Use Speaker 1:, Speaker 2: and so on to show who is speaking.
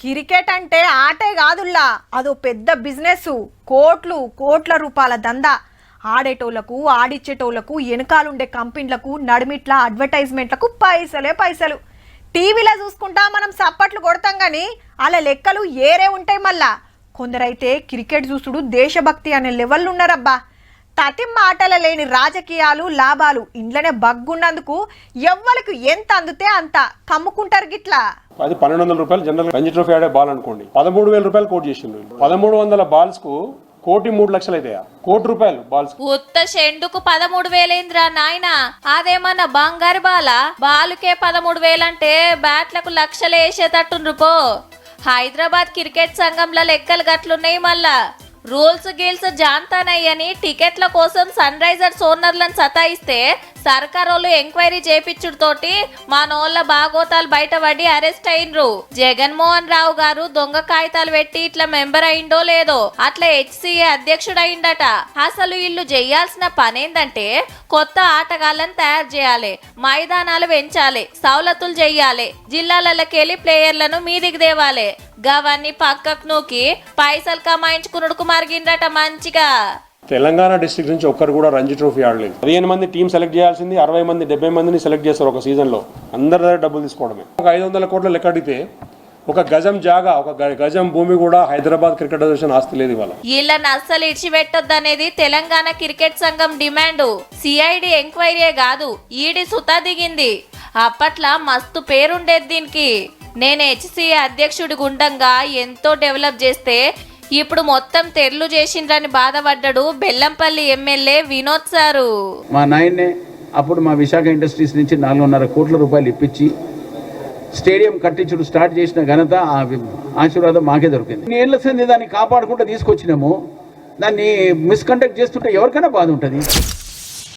Speaker 1: Cricket అంటే ఆటే కాదుల్లా. అదో పెద్ద బిజినెస్ కోట్లు కోట్ల రూపాయల దందా. ఆడేటోళ్ళకు ఆడిచ్చేటోళ్ళకు వెనకాలుండే కంపెనీలకు నడిమిట్ల అడ్వర్టైజ్మెంట్లకు పైసలే పైసలు. టీవీలో చూసుకుంటా మనం సప్పట్లు కొడతాం కానీ అలా లెక్కలు ఏరే ఉంటాయి మళ్ళా. కొందరైతే క్రికెట్ చూసుడు దేశభక్తి అనే లెవెల్ ఉన్నారబ్బా తతి మాటల లేని రాజకీయాలు లాభాలు ఇంట్లోనే బగ్గున్నందుకు ఎవ్వరికి ఎంత అందితే అంత కమ్ముకుంటారు గిట్లా.
Speaker 2: అది పన్నెండు వందల రూపాయలు జనరల్ రంజీ ట్రోఫీ ఆడే బాల్ అనుకోండి. పదమూడు వేల రూపాయలు కోట్ చేసిండు పదమూడు వందల బాల్స్కు కోటి మూడు లక్షలు అవుతాయా కోటి రూపాయలు బాల్స్
Speaker 3: ఉత్త షెండుకు పదమూడు వేలేంద్రా నాయన? అదేమన్నా బంగారు బాల? బాలుకే పదమూడు వేలంటే బ్యాట్లకు లక్షలు వేసేటట్టుండ్రు పో. హైదరాబాద్ క్రికెట్ సంఘంలో లెక్కలు గట్లున్నాయి మళ్ళా. రూల్స్ గీల్స్ జాన్తానయ్యని టికెట్ల కోసం సన్ రైజర్స్ ఓనర్లను సతాయిస్తే సర్కారోళ్ళు ఎంక్వైరీ చేపించుడుతోటి మా నోళ్ళ బాగోతాలు బయటపడి అరెస్ట్ అయినరు. జగన్మోహన్ రావు గారు దొంగ కాగితాలు పెట్టి ఇట్లా మెంబర్ అయిండో లేదో అట్లా హెచ్సిఏ అధ్యక్షుడు అసలు వీళ్ళు చేయాల్సిన పనేందంటే కొత్త ఆటగాళ్ళని తయారు చేయాలి మైదానాలు పెంచాలి సవలతులు చేయాలి జిల్లాలకెళ్ళి ప్లేయర్లను మీదికి దేవాలి గవన్నీ పక్కకు నూకి పైసలు కమాయించుకునుడుకు మరిగిండట మంచిగా.
Speaker 2: తెలంగాణ డిస్ట్రిక్ట్ నుంచి ఒక్కరు కూడా రంజీ ట్రోఫీ ఆడలేదు. పదిహేను మంది టీం సెలెక్ట్ చేయాల్సింది అరవై మంది డెబ్బై మందిని సెలెక్ట్ చేస్తారు ఒక సీజన్లో. అందరి దగ్గర డబ్బులు తీసుకోవడమే. ఒక ఐదు వందల కోట్ల లెక్క అడిగితే ఒక గజం జాగా ఒక గజం భూమి కూడా హైదరాబాద్ క్రికెట్ అసోసియేషన్ ఆస్తి లేదు ఇవాళ.
Speaker 3: వీళ్ళని అస్సలు ఇడిచిపెట్టొద్దనేది తెలంగాణ క్రికెట్ సంఘం డిమాండు. సిఐడి ఎంక్వైరీ కాదు ఈడి సుతా దిగింది. అప్పట్లో మస్తు పేరుండేది దీనికి. నేను హెచ్సిఏ అధ్యక్షుడి గుండంగా ఎంతో డెవలప్ చేస్తే ఇప్పుడు మొత్తం తెర్లు చేసిండ్రని బాధపడ్డాడు బెల్లంపల్లి ఎమ్మెల్యే వినోద్ సారు.
Speaker 4: మా నాయన్నే అప్పుడు మా విశాఖ ఇండస్ట్రీస్ నుంచి నాలుగున్నర కోట్ల రూపాయలు ఇప్పించి స్టేడియం కట్టించుడు స్టార్ట్ చేసిన ఘనత ఆ ఆశీర్వాదం మాకే దొరికింది. ఏళ్ళ సంది దాన్ని కాపాడుకుంటూ తీసుకొచ్చినాము. దాన్ని మిస్కండక్ట్ చేస్తుంటే ఎవరికైనా బాధ ఉంటుంది.